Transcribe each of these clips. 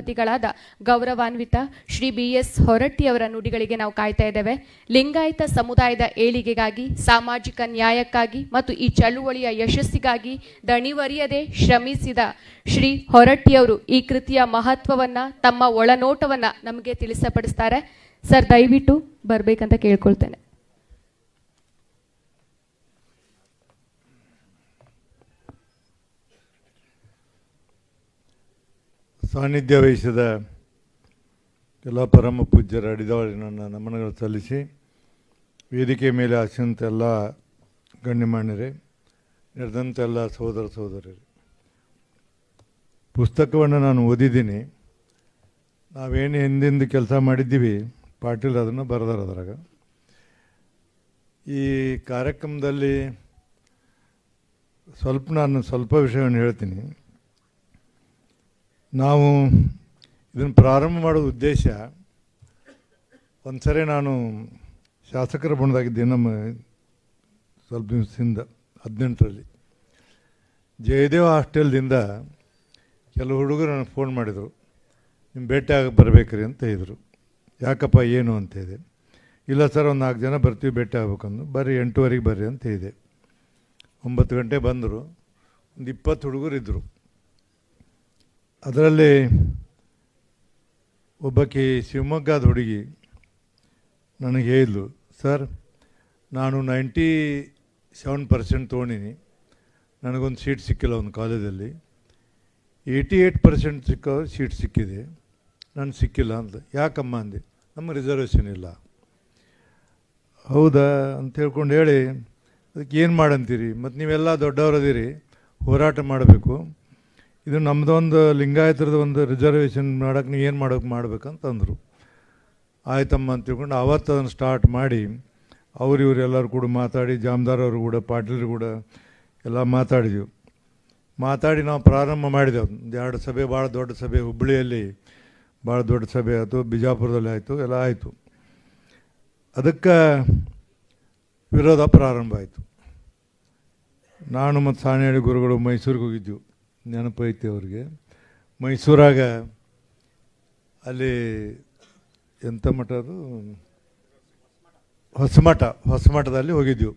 ಕುಲಪತಿಗಳಾದ ಗೌರವಾನ್ವಿತ Shri B S ಹೊರಟ್ಟಿಯವರ ನುಡಿಗಳಿಗೆ ನಾವು ಕಾಯ್ತಾ ಇದ್ದೇವೆ. ಲಿಂಗಾಯತ ಸಮುದಾಯದ ಏಳಿಗೆಗಾಗಿ, ಸಾಮಾಜಿಕ ನ್ಯಾಯಕ್ಕಾಗಿ ಮತ್ತು ಈ ಚಳುವಳಿಯ ಯಶಸ್ಸಿಗಾಗಿ ದಣಿವರಿಯದೆ ಶ್ರಮಿಸಿದ ಶ್ರೀ ಹೊರಟ್ಟಿಯವರು ಈ ಕೃತಿಯ ಮಹತ್ವವನ್ನ, ತಮ್ಮ ಒಳನೋಟವನ್ನ ನಮಗೆ ತಿಳಿಸಪಡಿಸ್ತಾರೆ. ಸರ್, ದಯವಿಟ್ಟು ಬರ್ಬೇಕಂತ ಕೇಳ್ಕೊಳ್ತೇನೆ. ಸಾನ್ನಿಧ್ಯ ವಹಿಸಿದ ಎಲ್ಲ ಪರಮ ಪೂಜ್ಯರ ಅಡಿದವಳಿ ನನ್ನ ನಮನಗಳು ಸಲ್ಲಿಸಿ ವೇದಿಕೆ ಮೇಲೆ ಆಸಂತ ಎಲ್ಲ ಗಣ್ಯಮಾನ್ಯರೇ, ನಡೆದಂಥ ಎಲ್ಲ ಸಹೋದರ ಸಹೋದರರು, ಪುಸ್ತಕವನ್ನು ನಾನು ಓದಿದ್ದೀನಿ. ನಾವೇನು ಹಿಂದಿಂದು ಕೆಲಸ ಮಾಡಿದ್ದೀವಿ, ಪಾಟೀಲ್ ಅದನ್ನು ಬರೆದಾರ ಅದ್ರಾಗ. ಈ ಕಾರ್ಯಕ್ರಮದಲ್ಲಿ ಸ್ವಲ್ಪ ನಾನು ಸ್ವಲ್ಪ ವಿಷಯವನ್ನು ಹೇಳ್ತೀನಿ. ನಾವು ಇದನ್ನು ಪ್ರಾರಂಭ ಮಾಡೋ ಉದ್ದೇಶ ಒಂದು ಸರಿ ನಾನು ಶಾಸಕರ ಬಣದಾಗಿದ್ದೆ ನಮ್ಮ ಸ್ವಲ್ಪ ದಿವಸದಿಂದ, ಹದಿನೆಂಟರಲ್ಲಿ. ಜಯದೇವ ಹಾಸ್ಟೆಲ್ದಿಂದ ಕೆಲವು ಹುಡುಗರು ನನಗೆ ಫೋನ್ ಮಾಡಿದರು ನಿಮ್ಮ ಭೇಟಿ ಆಗ ಬರಬೇಕ್ರಿ ಅಂತ ಹೇಳಿದರು. ಯಾಕಪ್ಪ, ಏನು? ಅಂತ ಹೇಳಿದೆ. ಇಲ್ಲ ಸರ್, ಒಂದು ನಾಲ್ಕು ಜನ ಬರ್ತೀವಿ, ಭೇಟಿ ಆಗ್ಬೇಕಂದು. ಬರ್ರಿ, ಎಂಟುವರೆಗೆ ಬರ್ರಿ ಅಂತ ಹೇಳಿದೆ. ಒಂಬತ್ತು ಗಂಟೆ ಬಂದರು. ಒಂದು ಇಪ್ಪತ್ತು ಹುಡುಗರು ಇದ್ದರು. ಅದರಲ್ಲಿ ಒಬ್ಬಕ್ಕೆ ಶಿವಮೊಗ್ಗದ ಹುಡುಗಿ ನನಗೆ ಹೇಳಿದ್ಲು, ಸರ್, ನಾನು ನೈಂಟಿ ಸೆವೆನ್ ಪರ್ಸೆಂಟ್ ತೊಗೊಂಡಿನಿ ನನಗೊಂದು ಸೀಟ್ ಸಿಕ್ಕಿಲ್ಲ ಒಂದು ಕಾಲೇಜಲ್ಲಿ. ಏಯ್ಟಿ ಏಯ್ಟ್ ಪರ್ಸೆಂಟ್ ಸಿಕ್ಕೋ ಸೀಟ್ ಸಿಕ್ಕಿದೆ. ನಾನು ಸಿಕ್ಕಿಲ್ಲ ಅಂತ. ಯಾಕಮ್ಮ ಅಂದೆ ನಮ್ಮ ರಿಸರ್ವೇಷನ್ ಇಲ್ಲ. ಹೌದಾ? ಅಂತ ಹೇಳ್ಕೊಂಡು ಹೇಳಿ, ಅದಕ್ಕೆ ಏನು ಮಾಡಂತೀರಿ? ಮತ್ತು ನೀವೆಲ್ಲ ದೊಡ್ಡವರದಿರಿ ಹೋರಾಟ ಮಾಡಬೇಕು. ಇದು ನಮ್ಮದೊಂದು ಲಿಂಗಾಯತರದ ಒಂದು ರಿಸರ್ವೇಷನ್ ಮಾಡೋಕೆ ನೀವು ಏನು ಮಾಡೋಕೆ ಮಾಡ್ಬೇಕಂತಂದರು. ಆಯ್ತಮ್ಮ ಅಂತ ತಿಳ್ಕೊಂಡು ಅವತ್ತು ಅದನ್ನು ಸ್ಟಾರ್ಟ್ ಮಾಡಿ, ಅವ್ರು ಇವರೆಲ್ಲರೂ ಕೂಡ ಮಾತಾಡಿ ಜಾಮದಾರ್ ಅವರು ಕೂಡ, ಪಾಟೀಲ್ರು ಕೂಡ ಎಲ್ಲ ಮಾತಾಡಿದೆವು. ಮಾತಾಡಿ ನಾವು ಪ್ರಾರಂಭ ಮಾಡಿದೆವು. ಎರಡು ಸಭೆ, ಭಾಳ ದೊಡ್ಡ ಸಭೆ ಹುಬ್ಬಳ್ಳಿಯಲ್ಲಿ ಭಾಳ ದೊಡ್ಡ ಸಭೆ ಆಯಿತು, ಬಿಜಾಪುರದಲ್ಲಿ ಆಯಿತು, ಎಲ್ಲ ಆಯಿತು. ಅದಕ್ಕೆ ವಿರೋಧ ಪ್ರಾರಂಭ ಆಯಿತು. ನಾನು ಮತ್ತು ಸಾಣೇಳಿ ಗುರುಗಳು ಮೈಸೂರಿಗೆ ಹೋಗಿದ್ದೆವು ನೆನಪೈತಿ ಅವ್ರಿಗೆ. ಮೈಸೂರಾಗ ಅಲ್ಲಿ ಎಂಥ ಮಠ ಅದು? ಹೊಸಮಠ, ಹೊಸಮಠದಲ್ಲಿ ಹೋಗಿದ್ದೆವು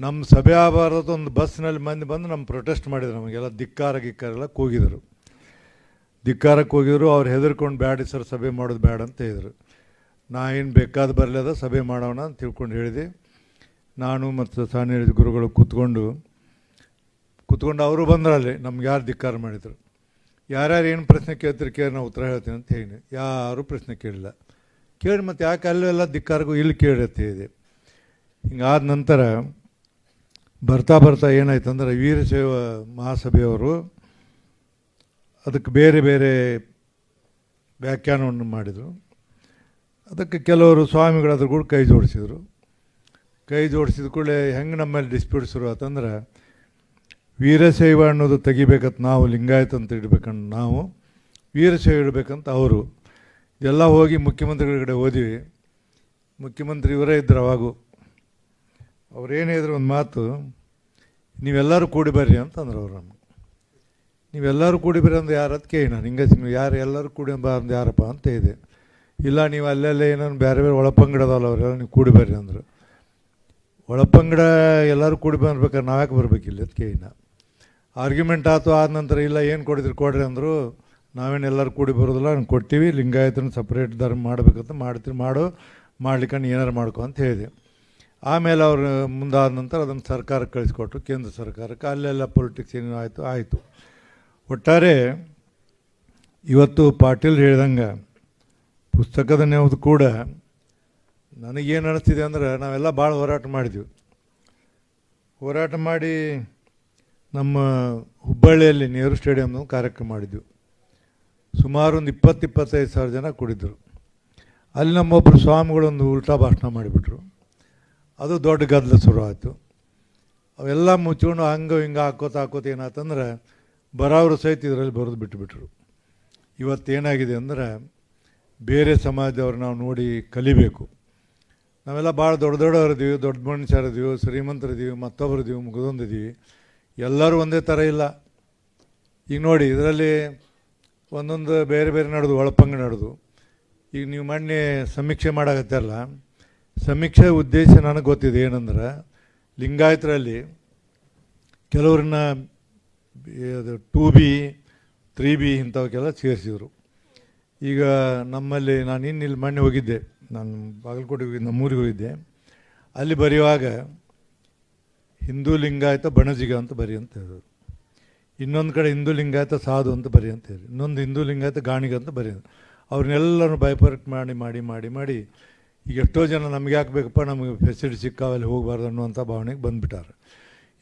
ನಮ್ಮ ಸಭೆ ಆಗಬಾರ್ದು ಒಂದು ಬಸ್ನಲ್ಲಿ ಮಂದಿ ಬಂದು ನಮ್ಮ ಪ್ರೊಟೆಸ್ಟ್ ಮಾಡಿದ್ರು ನಮಗೆಲ್ಲ ಧಿಕ್ಕಾರ, ಗಿಕ್ಕಾರ ಎಲ್ಲ ಕೂಗಿದರು. ಧಿಕ್ಕಾರಕ್ಕೆ ಹೋಗಿದ್ರು, ಅವ್ರು ಹೆದರ್ಕೊಂಡು ಬ್ಯಾಡಿ ಸರ್, ಸಭೆ ಮಾಡೋದು ಬ್ಯಾಡ ಅಂತ ಹೇಳಿದರು. ನಾ ಏನು ಬೇಕಾದ ಬರಲಿಲ್ಲ ಸಭೆ ಮಾಡೋಣ ಅಂತ ತಿಳ್ಕೊಂಡು ಹೇಳಿದೆ. ನಾನು ಮತ್ತು ಹೇಳಿದ ಗುರುಗಳು ಕೂತ್ಕೊಂಡು ಕೂತ್ಕೊಂಡು ಅವರು ಬಂದ್ರಲ್ಲಿ, ನಮ್ಗೆ ಯಾರು ಧಿಕ್ಕಾರ ಮಾಡಿದರು? ಯಾರ್ಯಾರು ಏನು ಪ್ರಶ್ನೆ ಕೇಳ್ತಾರೆ ಕೇಳಿ ನಾವು ಉತ್ತರ ಹೇಳ್ತೀನಿ ಅಂತ ಹೇಳಿ. ಯಾರೂ ಪ್ರಶ್ನೆ ಕೇಳಿಲ್ಲ. ಕೇಳಿ ಮತ್ತು ಯಾಕೆ ಅಲ್ಲೆಲ್ಲ ಧಿಕ್ಕಾರಿಗೂ ಇಲ್ಲಿ ಕೇಳತ್ತೆ ಇದೆ ಹಿಂಗಾದ ನಂತರ ಬರ್ತಾ ಬರ್ತಾ ಏನಾಯ್ತು ಅಂದ್ರೆ ವೀರಶೈವ ಮಹಾಸಭೆಯವರು ಅದಕ್ಕೆ ಬೇರೆ ಬೇರೆ ವ್ಯಾಖ್ಯಾನವನ್ನು ಮಾಡಿದರು. ಅದಕ್ಕೆ ಕೆಲವರು ಸ್ವಾಮಿಗಳಾದ್ರೂ ಕೂಡ ಕೈ ಜೋಡಿಸಿದರು. ಕೈ ಜೋಡಿಸಿದ ಕೂಡಲೇ ಹೆಂಗೆ ನಮ್ಮಲ್ಲಿ ಡಿಸ್ಪ್ಯೂಟ್ ಶುರು ಆತಂದ್ರೆ ವೀರಶೈವ ಅನ್ನೋದು ತೆಗಿಬೇಕಂತ ನಾವು ಲಿಂಗಾಯತ ಅಂತ ಇಡಬೇಕಂತ ನಾವು, ವೀರಶೈವ ಇಡಬೇಕಂತ ಅವರು. ಎಲ್ಲ ಹೋಗಿ ಮುಖ್ಯಮಂತ್ರಿಗಳ ಕಡೆ ಓದಿವಿ ಮುಖ್ಯಮಂತ್ರಿ ಇವರೇ ಇದ್ದರು ಅವಾಗೂ. ಅವ್ರು ಹೇಳಿದ್ರು ಒಂದು ಮಾತು, ನೀವೆಲ್ಲರೂ ಕೂಡಿ ಬರ್ರಿ ಅಂತಂದ್ರು ಅವರು ನಮ್ಗೆ. ನೀವೆಲ್ಲರೂ ಕೂಡಿ ಬರ್ರಿ ಅಂದ್ರೆ ಯಾರು ಅದಕ್ಕೆ ನಾನು. ಹಿಂಗೆ ನೀವು ಯಾರು ಎಲ್ಲರೂ ಕೂಡಿ ಬಾ ಅಂದ್ರೆ ಯಾರಪ್ಪ ಅಂತ ಇದೆ ಇಲ್ಲ, ನೀವು ಅಲ್ಲೆಲ್ಲ ಏನೋ ಬೇರೆ ಬೇರೆ ಒಳಪಂಗಡದಲ್ಲ ಅವರೆಲ್ಲ ನೀವು ಕೂಡಿ ಬರ್ರಿ ಅಂದರು. ಒಳಪಂಗಡ ಎಲ್ಲರೂ ಕೂಡಿ ಬರ್ಬೇಕಾದ್ರೆ ನಾವ್ಯಾಕೆ ಬರ್ಬೇಕಿಲ್ಲ? ಅದಕ್ಕೆ ಇನ್ನು ಆರ್ಗ್ಯುಮೆಂಟ್ ಆಯ್ತು ಆದ ನಂತರ ಇಲ್ಲ, ಏನು ಕೊಡಿದ್ರು ಕೊಡ್ರಿ ಅಂದರು, ನಾವೇನು ಎಲ್ಲರೂ ಕೂಡಿ ಬರೋದಿಲ್ಲ ನಾನು ಕೊಡ್ತೀವಿ, ಲಿಂಗಾಯತನ ಸಪ್ರೇಟ್ ಧರ್ಮ ಮಾಡಬೇಕಂತ ಮಾಡ್ತೀರಿ, ಮಾಡು ಮಾಡ್ಲಿಕ್ಕೆ ಏನಾರು ಮಾಡ್ಕೊ ಅಂತ ಹೇಳಿದೆ. ಆಮೇಲೆ ಅವರು ಮುಂದಾದ ನಂತರ ಅದನ್ನು ಸರ್ಕಾರಕ್ಕೆ ಕಳಿಸ್ಕೊಟ್ರು, ಕೇಂದ್ರ ಸರ್ಕಾರಕ್ಕೆ. ಅಲ್ಲೆಲ್ಲ ಪೊಲಿಟಿಕ್ಸ್ ಏನು ಆಯಿತು ಆಯಿತು. ಒಟ್ಟಾರೆ, ಇವತ್ತು ಪಾಟೀಲ್ ಹೇಳ್ದಂಗೆ, ಪುಸ್ತಕದ ನೆವದು ಕೂಡ ನನಗೇನು ಅನಿಸ್ತಿದೆ ಅಂದ್ರೆ ನಾವೆಲ್ಲ ಭಾಳ ಹೋರಾಟ ಮಾಡಿದ್ವಿ. ಹೋರಾಟ ಮಾಡಿ ನಮ್ಮ ಹುಬ್ಬಳ್ಳಿಯಲ್ಲಿ ನೆಹರು ಸ್ಟೇಡಿಯಮ್ನ ಕಾರ್ಯಕ್ರಮ ಮಾಡಿದ್ವಿ. ಸುಮಾರು ಒಂದು ಇಪ್ಪತ್ತು, ಇಪ್ಪತ್ತೈದು ಸಾವಿರ ಜನ ಕೂಡಿದ್ರು. ಅಲ್ಲಿ ನಮ್ಮೊಬ್ಬರು ಸ್ವಾಮಿಗಳೊಂದು ಉಲ್ಟಾ ಭಾಷಣ ಮಾಡಿಬಿಟ್ರು. ಅದು ದೊಡ್ಡ ಗದ್ದಲ ಶುರು ಆಯಿತು. ಅವೆಲ್ಲ ಮುಚ್ಕೊಂಡು ಹಂಗೆ, ಹಿಂಗೆ, ಹಾಕೋತ ಹಾಕೋತ ಏನಾಯ್ತಂದ್ರೆ ಬರೋರು ಸಹಿತ ಇದರಲ್ಲಿ ಬರೋದು ಬಿಟ್ಟುಬಿಟ್ರು ಇವತ್ತೇನಾಗಿದೆ ಅಂದ್ರೆ ಬೇರೆ ಸಮಾಜದವ್ರು ನಾವು ನೋಡಿ ಕಲಿಬೇಕು. ನಾವೆಲ್ಲ ಭಾಳ ದೊಡ್ಡ ದೊಡ್ಡವರಿದ್ದೀವಿ, ದೊಡ್ಡ ಮನುಷ್ಯರಿದ್ದೀವಿ, ಶ್ರೀಮಂತರಿದ್ದೀವಿ ಮತ್ತೊಬ್ಬರಿದ್ದೀವಿ ಮುಗಿದೊಂದಿದ್ದೀವಿ. ಎಲ್ಲರೂ ಒಂದೇ ಥರ ಇಲ್ಲ. ಈಗ ನೋಡಿ, ಇದರಲ್ಲಿ ಒಂದೊಂದು ಬೇರೆ ಬೇರೆ ನಡೆದು, ಒಳಪಂಗ ನಡೆದು. ಈಗ ನೀವು ಮೊನ್ನೆ ಸಮೀಕ್ಷೆ ಮಾಡಾಗತ್ತಲ್ಲ ಸಮೀಕ್ಷೆ ಉದ್ದೇಶ ನನಗೆ ಗೊತ್ತಿದೆ ಏನಂದ್ರೆ, ಲಿಂಗಾಯತರಲ್ಲಿ ಕೆಲವ್ರನ್ನ ಅದು ಟೂ ಬಿ, ತ್ರೀ ಬಿ ಇಂಥವಕ್ಕೆಲ್ಲ ಸೇರಿಸಿದರು. ಈಗ ನಮ್ಮಲ್ಲಿ ನಾನು ಇನ್ನಿಲ್ಲಿ ಮೊನ್ನೆ ಹೋಗಿದ್ದೆ, ನಾನು ಬಾಗಲಕೋಟೆ ಹೋಗಿದ್ದೆ ನಮ್ಮೂರಿಗೆ ಹೋಗಿದ್ದೆ. ಅಲ್ಲಿ ಬರೆಯುವಾಗ ಹಿಂದೂ ಲಿಂಗಾಯತ ಬಣಜಿಗ ಅಂತ ಬರಿ ಅಂತ ಹೇಳಿದರು. ಇನ್ನೊಂದು ಕಡೆ ಹಿಂದೂ ಲಿಂಗಾಯತ ಸಾಧು ಅಂತ ಬರಿ ಅಂತ ಹೇಳಿ ಇನ್ನೊಂದು ಹಿಂದೂ ಲಿಂಗಾಯತ ಗಾಣಿಗ ಅಂತ ಬರಿ ಅವ್ರನ್ನೆಲ್ಲರೂ ಬೈಪರ್ಟ್ ಮಾಡಿ ಮಾಡಿ ಮಾಡಿ ಮಾಡಿ ಈಗ ಎಷ್ಟೋ ಜನ ನಮ್ಗೆ ಯಾಕೆ ಬೇಕಪ್ಪ? ನಮಗೆ ಫೆಸಿಲಿಟಿ ಸಿಕ್ಕಾವಲ್ಲಿ ಹೋಗಬಾರ್ದು ಅನ್ನುವಂಥ ಭಾವನೆಗೆ ಬಂದುಬಿಟ್ಟಾರೆ.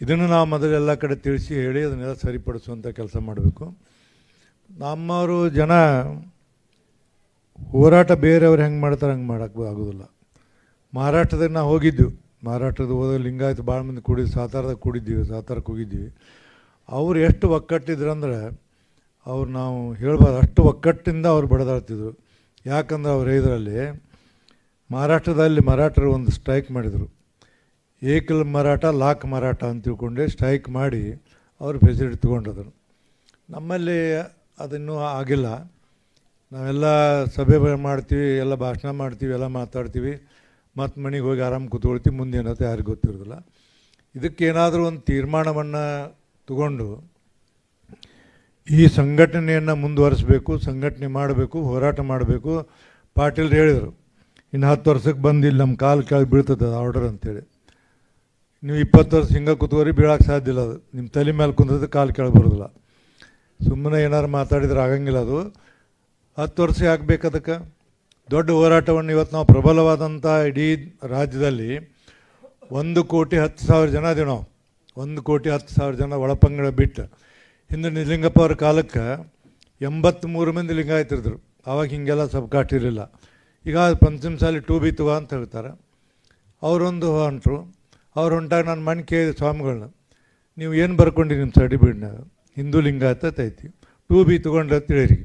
ಇದನ್ನು ನಾವು ಮೊದಲೆಲ್ಲ ಕಡೆ ತಿಳಿಸಿ ಹೇಳಿ ಅದನ್ನೆಲ್ಲ ಸರಿಪಡಿಸುವಂಥ ಕೆಲಸ ಮಾಡಬೇಕು. ನಮ್ಮವರು ಜನ ಹೋರಾಟ ಬೇರೆಯವ್ರು ಹೆಂಗೆ ಮಾಡ್ತಾರೆ ಹಂಗೆ ಮಾಡೋಕ್ಕೆ ಆಗೋದಿಲ್ಲ. ಮಹಾರಾಷ್ಟ್ರದಾಗ ನಾವು ಹೋಗಿದ್ದು ಮಹಾರಾಷ್ಟ್ರದ ಹೋದಾಗ ಲಿಂಗಾಯತ ಭಾಳ ಮಂದಿ ಕೂಡಿದ್ದು ಸಾತಾರದಾಗ ಕೂಡಿದ್ದೀವಿ, ಸಾತಾರಕ್ಕೆ ಹೋಗಿದ್ದೀವಿ. ಅವ್ರು ಎಷ್ಟು ಒಕ್ಕಟ್ಟಿದ್ರಂದ್ರೆ ಅವ್ರು ನಾವು ಹೇಳ್ಬಾರ್ದು ಅಷ್ಟು ಒಕ್ಕಟ್ಟಿಂದ ಅವ್ರು ಬಡದಾಡ್ತಿದ್ರು ಯಾಕಂದ್ರೆ ಅವ್ರು ಇದರಲ್ಲಿ ಮಹಾರಾಷ್ಟ್ರದಲ್ಲಿ ಮರಾಠರು ಒಂದು ಸ್ಟ್ರೈಕ್ ಮಾಡಿದರು. ಏಕಲ್ ಮರಾಠ, ಲಾಕ್ ಮರಾಠ ಅಂತ ತಿಳ್ಕೊಂಡೆ ಸ್ಟ್ರೈಕ್ ಮಾಡಿ ಅವರು ಫೆಸಿಲಿಟಿ ತೊಗೊಂಡಿದ್ರು ನಮ್ಮಲ್ಲಿ ಅದಿನ್ನೂ ಆಗಿಲ್ಲ. ನಾವೆಲ್ಲ ಸಭೆ ಮಾಡ್ತೀವಿ, ಎಲ್ಲ ಭಾಷಣ ಮಾಡ್ತೀವಿ, ಎಲ್ಲ ಮಾತಾಡ್ತೀವಿ. ಮತ್ತು ಮನೆಗೆ ಹೋಗಿ ಆರಾಮ್ ಕೂತ್ಕೊಳ್ತೀವಿ ಮುಂದೆ ಏನತ್ತೆ ಯಾರಿಗೂ ಗೊತ್ತಿರೋದಿಲ್ಲ. ಇದಕ್ಕೇನಾದರೂ ಒಂದು ತೀರ್ಮಾನವನ್ನು ತಗೊಂಡು ಈ ಸಂಘಟನೆಯನ್ನು ಮುಂದುವರಿಸಬೇಕು, ಸಂಘಟನೆ ಮಾಡಬೇಕು, ಹೋರಾಟ ಮಾಡಬೇಕು. ಪಾಟೀಲ್ ಹೇಳಿದರು ಇನ್ನು ಹತ್ತು ವರ್ಷಕ್ಕೆ ಬಂದಿಲ್ಲ ನಮ್ಮ ಕಾಲು ಕೆಳಗೆ ಬೀಳ್ತದೆ ಆರ್ಡರ್ ಅಂತೇಳಿ. ನೀವು ಇಪ್ಪತ್ತು ವರ್ಷ ಹಿಂಗೆ ಕೂತ್ಕೋರಿ ಬೀಳಕ್ಕೆ ಸಾಧ್ಯ ಇಲ್ಲ ಅದು. ನಿಮ್ಮ ತಲೆ ಮೇಲೆ ಕುಂತದ್ದು ಕಾಲು ಕೆಳಗೆ ಬರೋದಿಲ್ಲ. ಸುಮ್ಮನೆ ಏನಾರು ಮಾತಾಡಿದ್ರೆ ಆಗಂಗಿಲ್ಲ ಅದು. ಹತ್ತು ವರ್ಷ ಯಾಕೆ ಅದಕ್ಕೆ ದೊಡ್ಡ ಹೋರಾಟವನ್ನು ಇವತ್ತು ನಾವು ಪ್ರಬಲವಾದಂಥ ಇಡೀ ರಾಜ್ಯದಲ್ಲಿ ಒಂದು ಕೋಟಿ ಹತ್ತು ಸಾವಿರ ಜನ ಇದೀವಿ ನಾವು ಒಂದು ಕೋಟಿ ಹತ್ತು ಸಾವಿರ ಜನ ಒಳಪಂಗಡ ಬಿಟ್ಟು, ಹಿಂದೆ ನಿಜಲಿಂಗಪ್ಪ ಅವ್ರ ಕಾಲಕ್ಕೆ ಎಂಬತ್ತ್ಮೂರು ಮಂದಿ ಲಿಂಗಾಯ್ತಿದ್ರು ಆವಾಗ ಹೀಗೆಲ್ಲ ಸಬ್ ಕಾಟಿರಲಿಲ್ಲ. ಈಗ ಪಂಚಮಸಾಲಿ ಟೂ ಬಿ ತುವ ಅಂತ ಹೇಳ್ತಾರೆ. ಅವರೊಂದು ಹೊಂಟರು. ಅವ್ರು ಹೊಂಟಾಗ ನಾನು ಮಣ್ ಕೇಳಿದೆ ಸ್ವಾಮಿಗಳನ್ನ ನೀವು ಏನು ಬರ್ಕೊಂಡಿ ನಿಮ್ಮ ಸರ್ಟಿಫಿಕೇಟ್ನಾಗ ಹಿಂದೂ ಲಿಂಗಾಯತ ತೈತಿ. ಟೂ ಬಿ ತೊಗೊಂಡ್ರೆ ಅಂತ ಹೇಳಿರಿ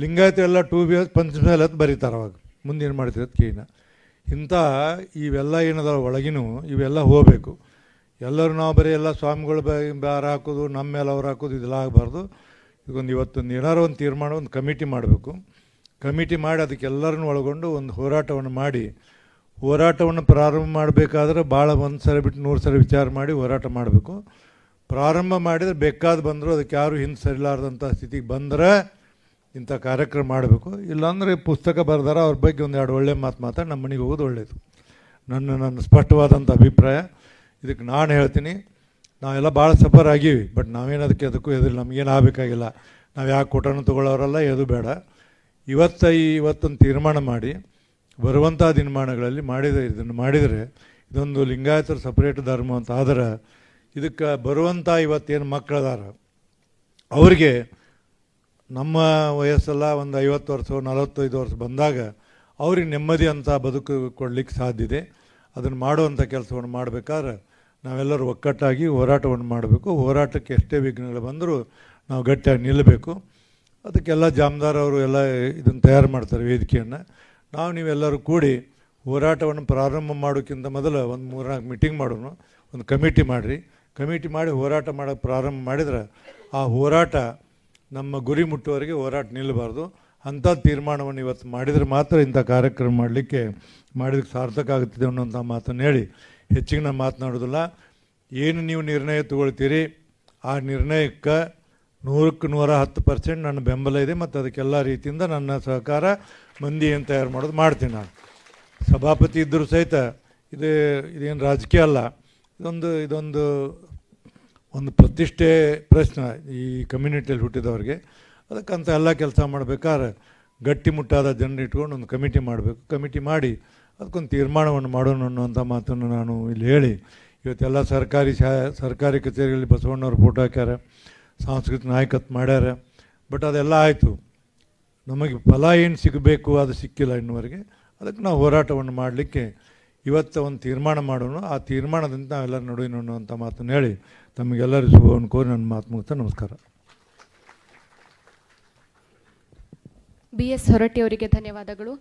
ಲಿಂಗಾಯತ ಎಲ್ಲ ಟೂ ಬಿ ಪಂಚಮಸಾಲಿ ಅಂತ ಬರೀತಾರೆ ಅವಾಗ. ಮುಂದೆ ಏನು ಮಾಡ್ತೀರಿ ಅಂತ ಕೇಳಿನ. ಇಂಥ ಇವೆಲ್ಲ ಏನದಾವ ಒಳಗಿನೂ ಇವೆಲ್ಲ ಹೋಗಬೇಕು. ಎಲ್ಲರೂ ನಾವು ಬರೀ ಎಲ್ಲ ಸ್ವಾಮಿಗಳು ಬ್ಯಾರ ಹಾಕೋದು, ನಮ್ಮ ಮೇಲೆ ಅವ್ರು ಹಾಕೋದು ಇದೆಲ್ಲ ಆಗಬಾರ್ದು. ಇದೊಂದು ಇವತ್ತೊಂದು ಏನಾರು ಒಂದು ತೀರ್ಮಾನ, ಒಂದು ಕಮಿಟಿ ಮಾಡಬೇಕು. ಕಮಿಟಿ ಮಾಡಿ ಅದಕ್ಕೆಲ್ಲರನ್ನು ಒಳಗೊಂಡು ಒಂದು ಹೋರಾಟವನ್ನು ಮಾಡಿ. ಹೋರಾಟವನ್ನು ಪ್ರಾರಂಭ ಮಾಡಬೇಕಾದ್ರೆ ಭಾಳ ಒಂದು ಸರಿ ಬಿಟ್ಟು ನೂರು ಸರಿ ವಿಚಾರ ಮಾಡಿ ಹೋರಾಟ ಮಾಡಬೇಕು. ಪ್ರಾರಂಭ ಮಾಡಿದರೆ ಬೇಕಾದ ಬಂದರೂ ಅದಕ್ಕೆ ಯಾರು ಹಿಂದೆ ಸರಿಲಾರ್ದಂಥ ಸ್ಥಿತಿಗೆ ಬಂದರೆ ಇಂಥ ಕಾರ್ಯಕ್ರಮ ಮಾಡಬೇಕು. ಇಲ್ಲಾಂದರೆ ಪುಸ್ತಕ ಬರೆದಾರ ಅವ್ರ ಬಗ್ಗೆ ಒಂದು ಎರಡು ಒಳ್ಳೆ ಮಾತು ಮಾತಾಡಿ ನಮ್ಮ ಮನೆಗೆ ಹೋಗೋದು ಒಳ್ಳೆಯದು ನನ್ನ ನನ್ನ ಸ್ಪಷ್ಟವಾದಂಥ ಅಭಿಪ್ರಾಯ. ಇದಕ್ಕೆ ನಾನು ಹೇಳ್ತೀನಿ, ನಾವೆಲ್ಲ ಭಾಳ ಸಫರ್ ಆಗೀವಿ, ಬಟ್ ನಾವೇನು ಅದಕ್ಕೆ ಅದಕ್ಕೂ ಎದುರು ನಮಗೇನು ಆಗಬೇಕಾಗಿಲ್ಲ. ನಾವು ಯಾಕೆ ಕೊಟ್ಟನು ತೊಗೊಳ್ಳೋರಲ್ಲ ಎದು ಬೇಡ. ಇವತ್ತ ಈ ಇವತ್ತೊಂದು ತೀರ್ಮಾನ ಮಾಡಿ ಬರುವಂಥ ದಿನಮಾನಗಳಲ್ಲಿ ಮಾಡಿದರೆ, ಇದನ್ನು ಮಾಡಿದರೆ, ಇದೊಂದು ಲಿಂಗಾಯತರ ಸಪ್ರೇಟ್ ಧರ್ಮ ಅಂತ ಆದರೆ, ಇದಕ್ಕೆ ಬರುವಂಥ ಇವತ್ತೇನು ಮಕ್ಕಳದಾರ ಅವರಿಗೆ ನಮ್ಮ ವಯಸ್ಸೆಲ್ಲ ಒಂದು ಐವತ್ತು ವರ್ಷ, ನಲವತ್ತೈದು ವರ್ಷ ಬಂದಾಗ ಅವ್ರಿಗೆ ನೆಮ್ಮದಿ ಅಂತ ಬದುಕು ಕೊಡಲಿಕ್ಕೆ ಸಾಧ್ಯ ಇದೆ. ಅದನ್ನು ಮಾಡುವಂಥ ಕೆಲಸವನ್ನು ಮಾಡಬೇಕಾದ್ರೆ ನಾವೆಲ್ಲರೂ ಒಕ್ಕಟ್ಟಾಗಿ ಹೋರಾಟವನ್ನು ಮಾಡಬೇಕು. ಹೋರಾಟಕ್ಕೆ ಎಷ್ಟೇ ವಿಘ್ನಗಳು ಬಂದರೂ ನಾವು ಗಟ್ಟಿಯಾಗಿ ನಿಲ್ಲಬೇಕು. ಅದಕ್ಕೆಲ್ಲ ಜಾಮದಾರ್ ಅವರು ಎಲ್ಲ ಇದನ್ನು ತಯಾರು ಮಾಡ್ತಾರೆ ವೇದಿಕೆಯನ್ನು. ನಾವು ನೀವೆಲ್ಲರೂ ಕೂಡಿ ಹೋರಾಟವನ್ನು ಪ್ರಾರಂಭ ಮಾಡೋಕ್ಕಿಂತ ಮೊದಲು ಒಂದು ಮೂರ್ನಾಲ್ಕು ಮೀಟಿಂಗ್ ಮಾಡೋಣ. ಒಂದು ಕಮಿಟಿ ಮಾಡಿರಿ. ಕಮಿಟಿ ಮಾಡಿ ಹೋರಾಟ ಮಾಡೋಕ್ಕೆ ಪ್ರಾರಂಭ ಮಾಡಿದ್ರೆ ಆ ಹೋರಾಟ ನಮ್ಮ ಗುರಿ ಮುಟ್ಟುವವರೆಗೆ ಹೋರಾಟ ನಿಲ್ಲಬಾರ್ದು. ಅಂಥ ತೀರ್ಮಾನವನ್ನು ಇವತ್ತು ಮಾಡಿದರೆ ಮಾತ್ರ ಇಂಥ ಕಾರ್ಯಕ್ರಮ ಮಾಡಲಿಕ್ಕೆ ಮಾಡಿದಕ್ಕೆ ಸಾರ್ಥಕ ಆಗುತ್ತಿದೆ ಅನ್ನೋಂಥ ಮಾತನ್ನು ಹೇಳಿ, ಹೆಚ್ಚಿಗೆ ನಾನು ಮಾತನಾಡೋದಿಲ್ಲ. ಏನು ನೀವು ನಿರ್ಣಯ ತಗೊಳ್ತೀರಿ? ಆ ನಿರ್ಣಯಕ್ಕೆ ನೂರಕ್ಕೆ ನೂರ ಹತ್ತು ಪರ್ಸೆಂಟ್ ನನ್ನ ಬೆಂಬಲ ಇದೆ ಮತ್ತು ಅದಕ್ಕೆಲ್ಲ ರೀತಿಯಿಂದ ನನ್ನ ಸಹಕಾರ ಮಂದಿ ಏನು ತಯಾರು ಮಾಡೋದು ಮಾಡ್ತೀನಿ ನಾನು. ಸಭಾಪತಿ ಇದ್ದರೂ ಸಹಿತ ಇದು, ಇದೇನು ರಾಜಕೀಯ ಅಲ್ಲ. ಇದೊಂದು ಇದೊಂದು ಒಂದು ಪ್ರತಿಷ್ಠೆ ಪ್ರಶ್ನೆ ಈ ಕಮ್ಯುನಿಟಿಯಲ್ಲಿ ಹುಟ್ಟಿದವ್ರಿಗೆ. ಅದಕ್ಕಂತ ಎಲ್ಲ ಕೆಲಸ ಮಾಡಬೇಕಾದ್ರೆ ಗಟ್ಟಿಮುಟ್ಟಾದ ಜನರು ಇಟ್ಕೊಂಡು ಒಂದು ಕಮಿಟಿ ಮಾಡಬೇಕು. ಕಮಿಟಿ ಮಾಡಿ ಅದಕ್ಕೊಂದು ತೀರ್ಮಾನವನ್ನು ಮಾಡೋಣ ಅನ್ನುವಂಥ ಮಾತನ್ನು ನಾನು ಇಲ್ಲಿ ಹೇಳಿ ಇವತ್ತೆಲ್ಲ ಸರ್ಕಾರಿ ಶಾ, ಸರ್ಕಾರಿ ಕಚೇರಿಗಳಲ್ಲಿ ಬಸವಣ್ಣವ್ರು ಫೋಟೋ ಹಾಕ್ಯಾರ, ಸಾಂಸ್ಕೃತಿಕ ನಾಯಕತ್ವ ಮಾಡ್ಯಾರ ಬಟ್ ಅದೆಲ್ಲ ಆಯಿತು. ನಮಗೆ ಫಲ ಏನು ಸಿಗಬೇಕು ಅದು ಸಿಕ್ಕಿಲ್ಲ ಇನ್ನುವರೆಗೆ. ಅದಕ್ಕೆ ನಾವು ಹೋರಾಟವನ್ನು ಮಾಡಲಿಕ್ಕೆ ಇವತ್ತು ಒಂದು ತೀರ್ಮಾನ ಮಾಡೋಣ ಆ ತೀರ್ಮಾನದಿಂದ ನಾವೆಲ್ಲರೂ ನಡುವಿನ ಅನ್ನುವಂಥ ಮಾತನ್ನು ಹೇಳಿ ತಮಗೆಲ್ಲರೂ ಶುಭವನ್ನು ಕೋರಿ ನನ್ನ ಮಾತು ಮುಗಿಸ್ತಾ ನಮಸ್ಕಾರ. ಬಿ ಎಸ್ ಹೊರಟ್ಟಿ ಅವರಿಗೆ ಧನ್ಯವಾದಗಳು.